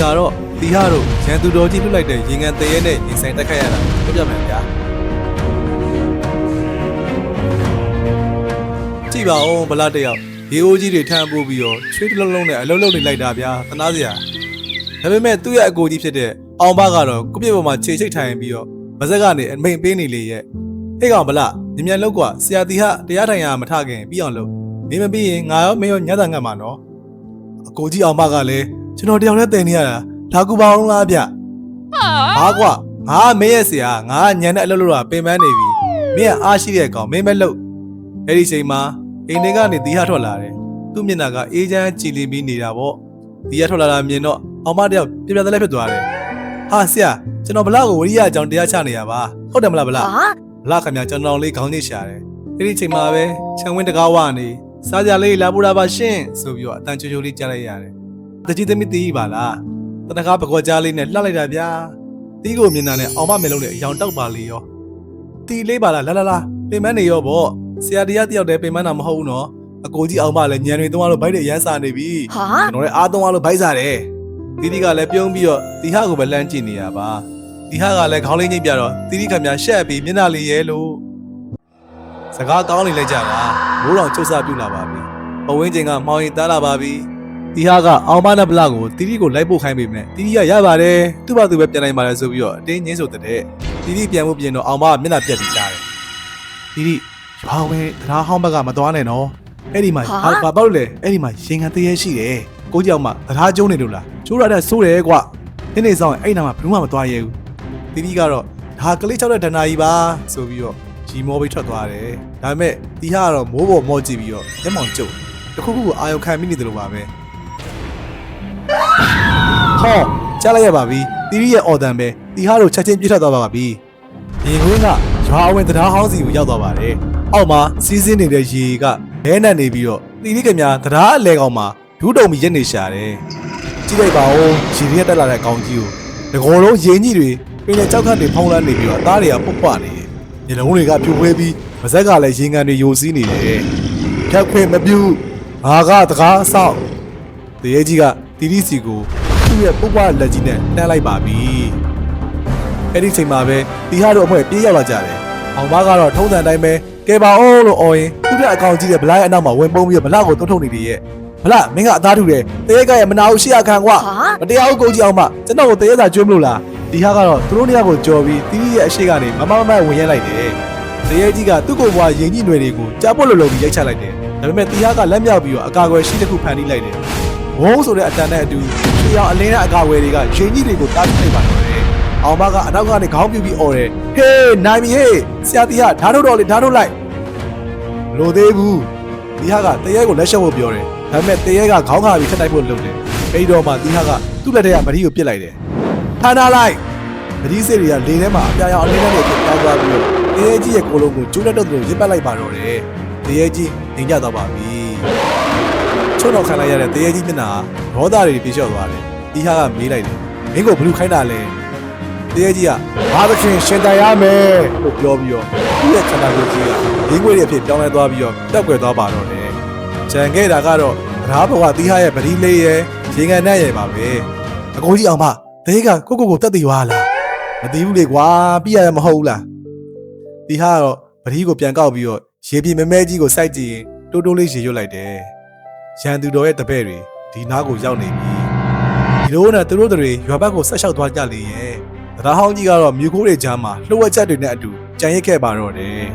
ကာတော့တီဟာတို့ရန်သူတော်ကြီးလွတ်လိုက်တဲ့ရင်ငံတရဲနဲ့ရင်ဆိုင်တက်ခတ်ရတာပြပြမယ်ဗျာကြည့်ပါဦးဗလာတယောက်ရေအိုးကြီးတွေထမ်းပို့ပြီးတော့ချွေးတစ်လုံးလုံးနဲ့အလုံးလုံးနေလိုက်တာဗျာသနာစရာဒါပေမဲ့သူ့ရဲ့အကိုကြီးဖြစ်တဲ့အောင်ဘကတော့ကုပြစ်ပေါ်မှာခြေချိတ်ထိုင်ပြီးတော့မစက်ကနေအမိန်ပေးနေလေရဲ့ဟေ့ကောင်ဗလာမြ мян လောက်ကဆရာတီဟာတရားထိုင်ရမထခင်ပြီးအောင်လုပ်မင်းမပြီးရင်ငါရောမင်းရောညတာငတ်မှာနော် အကိုကြီးအောင်မကလည်း ကျွန်တော်တယောက်တည်းတင်နေရတာဒါကူပါအောင်လားဗျဘာကွာငါမင်းရဲ့ဆရာငါညံတဲ့အလုပ်လုပ်တာပင်ပန်းနေပြီမင်းကအားရှိတဲ့ကောင်မင်းပဲလုပ်အဲ့ဒီချိန်မှာအိမ်ထဲကနေတီးဟထွက်လာတယ်သူ့မျက်နှာကအေးချမ်းကြည်လင်ပြီးနေတာပေါ့တီးဟထွက်လာတာမြင်တော့အောင်မတယောက်ပြပြတလဲဖြစ်သွားတယ်ဟာဆရာကျွန်တော်ဘလောက်ကိုဝရိယအကြောင်းတရားချနေရပါဟုတ်တယ်မလားဘလောက်ဟာဘလောက်ခင်ဗျာကျွန်တော်လေးခေါင်းညှိရှာတယ်အဲ့ဒီချိန်မှာပဲခြံဝင်းတကားဝနေစားကြလေးလာပူတာပါရှင့်ဆိုပြီးတော့အတန်ချိုချိုလေးကြားလိုက်ရတယ် တကြီးသမီးတီးပါလားတနကားပကောကြားလေးနဲ့လှလိုက်တာဗျာတီးကိုမြင်တာနဲ့အောင်မမေလုံးနဲ့အယောင်တောက်ပါလေရောတီးလေးပါလားလာလာလာပင်မနေရောဗောဆရာတရားတယောက်တည်းပင်မတာမဟုတ်ဘူးနော်အကိုကြီးအောင်မလည်းညံတွေသုံးလို့ဘိုက်တွေရမ်းစားနေပြီဟာကျွန်တော်လည်းအားသုံးအားလို့ဘိုက်စားတယ်တီတီကလည်းပြုံးပြီးတော့တီဟာကိုပဲလှမ်းကြည့်နေရပါတီဟာကလည်းခေါင်းလေးညိတ်ပြတော့တီတီခင်ဗျာရှက်ပြီးမျက်နှာလေးရဲလို့စကားကောင်းနေလိုက်ကြတာမိုးတော်ချုပ်ဆပြုတ်လာပါပြီပဝင်းချင်းကမောင်ရင်တန်းလာပါပြီ တီဟာကအောင်မနဲ့ဗလာကိုတီတီကိုလိုက်ပို့ခိုင်းပေမဲ့တီတီကရပါတယ်သူ့ဘာသူပဲပြန်နိုင်ပါတယ်ဆိုပြီးတော့အတင်းငင်းဆိုတဲ့တီတီပြန်မှုပြင်တော့အောင်မကမျက်နှာပြက်ပြီးကြားတယ်တီတီရွာဝဲတရားဟောင်းဘက်ကမသွားနဲ့နော်အဲ့ဒီမှာဘာဘာပေါ့လဲအဲ့ဒီမှာရင်ခံတရေရှိတယ်ကိုကြောက်မှတရားကျုံးနေလို့လားကျိုးရတဲ့ဆိုးတယ်ကွာနေ့နေ့ဆောင်ရင်အဲ့နာမှာဘယ်သူမှမသွားရဲဘူးတီတီကတော့ဒါကလေးချောက်တဲ့ဒဏ္ဍာကြီးပါဆိုပြီးတော့ဂျီမောပြီးထွက်သွားတယ်ဒါပေမဲ့တီဟာကတော့မိုးပေါ်မော့ကြည့်ပြီးတော့မျက်မှောင်ကျုပ်တခုခုကိုအာရုံခံမိနေတယ်လို့ပါပဲ ဟောကြားလိုက်ရပါပြီတီတီရဲ့အော်တန်ပဲတီဟာတို့ချက်ချင်းပြစ်ထွက်သွားပါပြီရင်ခွင်းကရွာအဝင်တရားဟောင်းစီကိုရောက်သွားပါတယ်အောက်မှာစီးစင်းနေတဲ့ရေကလဲနက်နေပြီးတော့တီတီကများတရားအလဲကောင်မှာဒူးတုံမီရက်နေရှာတယ်ကြည့်လိုက်ပါဦးရေရီးတက်လာတဲ့အကောင်ကြီးကိုဒီကောလုံးရင်းကြီးတွေပင်လေကြောက်ခတ်တွေဖုံးလန်းနေပြီးတော့အသားတွေကပုတ်ပွနေတယ်ညလုံးတွေကပြိုခွဲပြီးမဇက်ကလည်းရင်ကန်တွေယိုစီးနေတယ်ဖြတ်ခွင့်မပြုငါကတကားအဆောက်တရေကြီးကတီတီစီကိုသူ့ ရဲ့ပုတ်ပွလက်ကြီးနဲ့တန်းလိုက်ပါပြီအဲ့ဒီချိန်မှာပဲတီဟာတို့အဖွဲပြေးရောက်လာကြတယ်အောင်မကတော့ထုံးစံတိုင်းပဲကဲပါအောင်လို့အော်ရင်သူ့ရဲ့အကောင်ကြီးရဲ့ဗလာရဲ့အနောက်မှာဝင်ပုန်းပြီးတော့ဗလာကိုတွန်းထုတ်နေတယ်ရဲ့မလားမင်းကအသားထူတယ်တရေကရဲ့မနာဘူးရှေ့ရခံကွာဟာမတရားဘူးကိုကြီးအောင်မကျွန်တော်ကိုတရေစာကျွေးမလို့လားဒီဟာကတော့သူတို့နှစ်ယောက်ကိုကြော်ပြီးတီးတီးရဲ့အရှိကနေမမမမဝင်ရဲလိုက်တယ်တရေကြီးကသူ့ကိုယ်ဘွားရင်ကြီးຫນွယ်တွေကိုကြားပွက်လို့လုံပြီးရိုက်ချလိုက်တယ်ဒါပေမဲ့တီဟာကလက်မြောက်ပြီးတော့အကာအကွယ်ရှိတစ်ခုဖန်တီးလိုက်တယ် ဝုန်းဆိုတဲ့အတန်နဲ့အတူရှေ့အောင်အလင်းတဲ့အကာအကွယ်တွေကရင်ကြီးတွေကိုတားပြစ်လိုက်ပါတော့တယ်အောင်မကအနောက်ကနေခေါင်းပြူပြီးអော်တယ်ဟေးနိုင်ပြီဟေးဆရာတီဟာဓာတ်ထုတ်တော့လေဓာတ်ထုတ်လိုက်မလို့သေးဘူးတီဟာကတရေကိုလက်ရှုပ်ဖို့ပြောတယ်ဒါပေမဲ့တရေကခေါင်းခါပြီးထက်တိုက်ဖို့လုပ်တယ်။အဲဒီတော့မှတီဟာကသူ့လက်ထက်ကဗတိကိုပစ်လိုက်တယ်။ထားထားလိုက်။ဗတိစစ်တွေကလေထဲမှာအပြာရောင်အလင်းနဲ့ပြတောက်သွားပြီးတော့တရေကြီးရဲ့ကိုယ်လုံးကိုကျိုးလက်တော့သူရစ်ပတ်လိုက်ပါတော့တယ်။တရေကြီးငင်ကြတော့ပါပြီ။ ချုံတော့ခံလိုက်ရတဲ့တရေကြီးမျက်နှာကဒေါသတွေပြေလျှော့သွားတယ်။တီဟာကမေးလိုက်တယ်။မင်းကိုဘလူးခိုင်းတာလဲ။တရေကြီးကဘာသခင်ရှင်တိုင်ရမယ်လို့ပြောပြီးတော့သူ့ရဲ့ခန္ဓာကိုယ်ကြီးကရင်းခွေတွေအဖြစ်ပြောင်းလဲသွားပြီးတော့တက်ွယ်သွားပါတော့တယ်။ကြံခဲ့တာကတော့တရားဘဝတီးဟာရဲ့ဗတိလေးရဲ့ရေငန်နဲ့ရဲ့ပါပဲအကိုကြီးအောင်မတရေကကိုကိုကိုတက်တည်သွားလားမသိဘူးလေကွာပြရရမဟုတ်ဘူးလားတီဟာကတော့ဗတိကိုပြန်ကောက်ပြီးတော့ရေပြင်းမဲမဲကြီးကိုစိုက်ကြည့်ရင်တိုးတိုးလေးရေရွတ်လိုက်တယ် ရန်သူတော်ရဲ့တပည့်တွေဒီနားကိုရောက်နေပြီဒီလိုနဲ့သူတို့တွေရွာဘက်ကိုဆက်လျှောက်သွားကြလေရဲ့တရားဟောင်းကြီးကတော့မြို့ခိုးတွေကြားမှာလှုပ်ဝက်ချက်တွေနဲ့အတူကြံရစ်ခဲ့ပါတော့တယ်